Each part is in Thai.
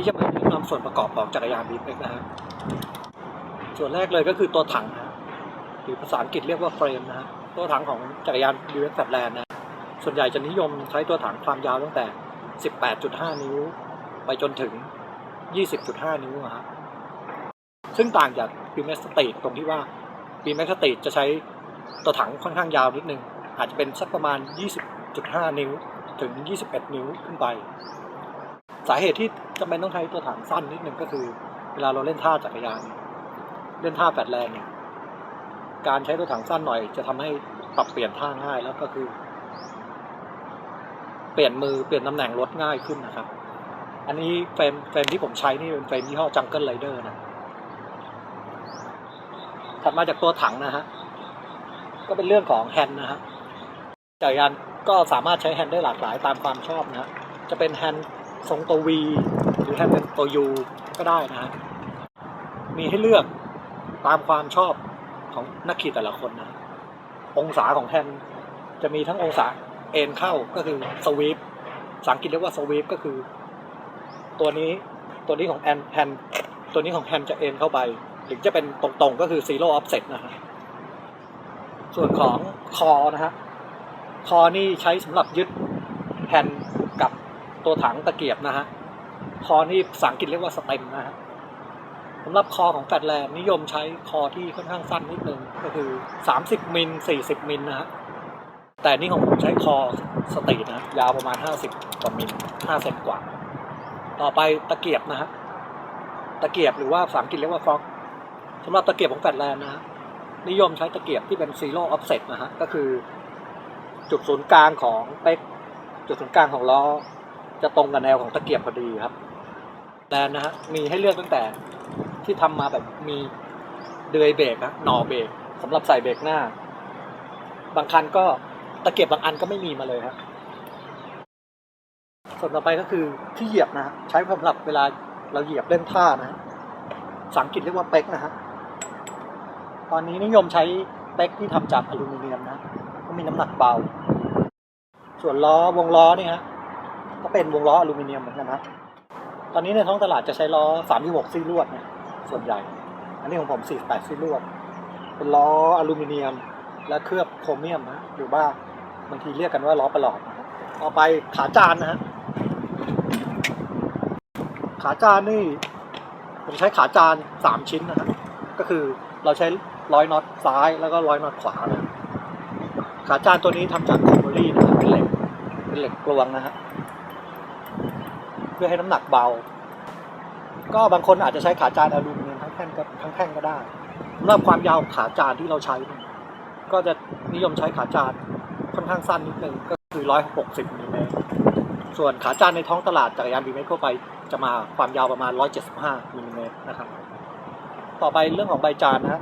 ที่จะมาแนะนำส่วนประกอบของจักรยาน BMX นะฮะส่วนแรกเลยก็คือตัวถังนะหรือภาษาอังกฤษเรียกว่าเฟรมนะฮะตัวถังของจักรยาน BMX Flatland นะส่วนใหญ่จะนิยมใช้ตัวถังความยาวตั้งแต่ 18.5 นิ้ว ไปจนถึง 20.5 นิ้วอะฮะซึ่งต่างจาก BMX Street ตรงที่ว่า BMX Street จะใช้ตัวถังค่อนข้างยาวนิดนึง อาจจะเป็นสักประมาณ 20.5 นิ้วถึง 21 นิ้วขึ้นไป สาเหตุที่จำเป็นต้องใช้ตัวถังสั้นนิดนึงก็คือ เวลาเราเล่นท่าจักรยาน เล่นท่าแฟลตแลนด์เนี่ยการใช้ตัวถังสั้นหน่อย จะทำให้ปรับเปลี่ยนท่าง่ายแล้วก็คือ เปลี่ยนมือเปลี่ยนตำแหน่งรถง่ายขึ้นนะครับ อันนี้เฟรมเฟรมที่ผมใช้นี่เป็นเฟรมยี่ห้อ Jungle Rider นะถัดมาจากตัวถังนะฮะก็เป็นเรื่องของแฮนด์นะฮะจักรยานก็สามารถใช้แฮนด์ได้หลากหลายตามความชอบนะฮะจะเป็นแฮนด์ ทรงตัว V หรือแฮนเป็นตัว U ก็ได้นะฮะมีให้เลือกตามความชอบของนักขี่แต่ละคนนะ องศาของแฮนจะมีทั้งองศาเอ็นเข้าก็คือสวีปภาษาอังกฤษเรียกว่าสวีปก็คือ ตัวนี้ตัวนี้ของแอนแฮนตัวนี้ของแฮนจะเอ็นเข้าไปถึงจะเป็นตรงๆก็คือซีโร่ออฟเซ็ตนะฮะส่วนของคอนะฮะคอนี่ใช้สำหรับยึดแฮน ตัวถังตะเกียบนะฮะ คอนี่ภาษาอังกฤษเรียกว่าสเต็มนะฮะสำหรับคอของแฟลตแลนด์นิยมใช้คอที่ค่อนข้างสั้นนิดนึงก็คือ 30มิล40มิลนะฮะ แต่นี่ของผมใช้คอสตรีทนะยาวประมาณ 50กว่ามิล5เซนกว่า ต่อไปตะเกียบนะฮะ ตะเกียบหรือว่าภาษาอังกฤษเรียกว่าฟ็อกสำหรับตะเกียบของแฟลตแลนด์นะฮะนิยมใช้ตะเกียบที่เป็นซีโร่ออฟเซ็ตนะฮะ ก็คือจุดศูนย์กลางของเป๊กจุดศูนย์กลางของล้อ จะตรงกับแนวของตะเกียบพอดีครับแลนด์นะฮะมีให้เลือกตั้งแต่ที่ทำมาแบบมีเดือยเบรกนะหน่อเบรกสำหรับใส่เบรกหน้า บางคันก็ตะเกียบบางอันก็ไม่มีมาเลยครับส่วนต่อไปก็คือที่เหยียบนะฮะใช้สำหรับเวลาเราเหยียบเล่นท่านะฮะภาษาอังกฤษเรียกว่าเป๊กนะฮะตอนนี้นิยมใช้เป๊กที่ทำจากอลูมิเนียมนะก็มีน้ำหนักเบา ส่วนล้อวงล้อเนี่ยฮะ ก็เป็นวงล้ออลูมิเนียมเหมือนกันนะ ตอนนี้ในท้องตลาดจะใช้ล้อ36ซี่ลวดเนี่ยส่วนใหญ่ อันนี้ของผม 48ซี่ลวด เป็นล้ออลูมิเนียม และเคลือบโครเมียมนะหรือว่าบางทีเรียกกันว่าล้อประหลอดนะครับต่อไปขาจานนะฮะขาจานนี่ผมใช้ขาจานสามชิ้นนะฮะก็คือเราใช้ร้อยน็อตซ้ายแล้วก็ร้อยน็อตขวานะขาจานตัวนี้ทำจากคอมเบอรี่นะครับเป็นเหล็กเป็นเหล็กกลวงนะฮะ พื่อให้น้ำหนักเบา ก็บางคนอาจจะใช้ขาจานอลูมิเนียมทั้งแท่งก็ทั้งแท่งก็ได้สำหรับความยาวขาจานที่เราใช้ ก็จะนิยมใช้ขาจานค่อนข้างสั้นนิดนึงก็คือ 160มิลลิเมตรส่วนขาจานในท้องตลาดจักรยานบีเมตรทั่วไปจะมาความยาวประมาณ 175มิลลิเมตรนะครับ ต่อไปเรื่องของใบจานนะ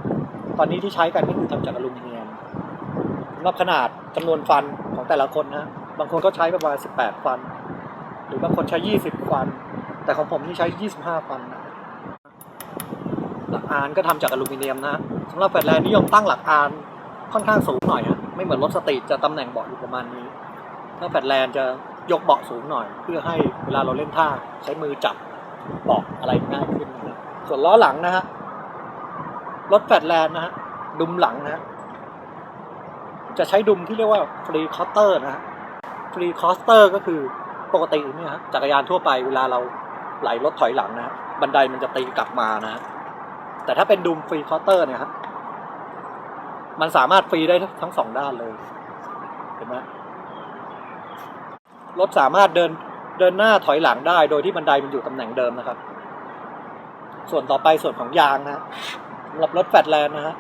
ตอนนี้ที่ใช้กันก็คือทำจากอลูมิเนียมสำหรับขนาดจำนวนฟันของแต่ละคนนะฮะบางคนก็ใช้ประมาณ 18 ฟัน หรือบางคนใช้ 20 ฟัน แต่ของผมนี่ใช้ 25 ฟันนะหลักอานก็ทำจากอลูมิเนียมนะสำหรับแฟลตแลนด์นิยมตั้งหลักอานค่อนข้างสูงหน่อยฮะไม่เหมือนรถสตรีทจะตำแหน่งเบาะอยู่ประมาณนี้ ถ้าแฟลตแลนด์จะยกเบาะสูงหน่อย เพื่อให้เวลาเราเล่นท่าใช้มือจับเบาะอะไรง่ายขึ้นนะส่วนล้อหลังนะฮะรถแฟลตแลนด์นะฮะดุมหลังนะฮะจะใช้ดุมที่เรียกว่าฟรีคอสเตอร์นะฮะฟรีคอสเตอร์ก็คือ ปกติเนี่ยฮะจักรยานทั่วไปเวลาเราไหลรถถอยหลังนะฮะบันไดมันจะตีกลับมานะฮะแต่ถ้าเป็นดูมฟรีคอร์เตอร์เนี่ยครับมันสามารถฟรีได้ทั้งสองด้านเลยเห็นไหมรถสามารถเดินเดินหน้าถอยหลังได้ โดยที่บันไดมันอยู่ตำแหน่งเดิมนะครับ ส่วนต่อไปส่วนของยางนะฮะสำหรับรถแฟลตแลนด์นะฮะ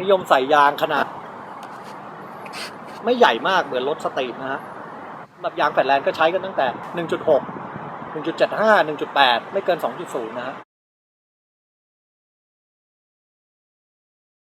นิยมใส่ยางขนาด ไม่ใหญ่มากเหมือนรถสตรีทนะฮะ แบบยางแฟลตแลนด์ก็ใช้กันตั้งแต่ 1.6 1.75 1.8 ไม่เกิน 2.0 นะฮะ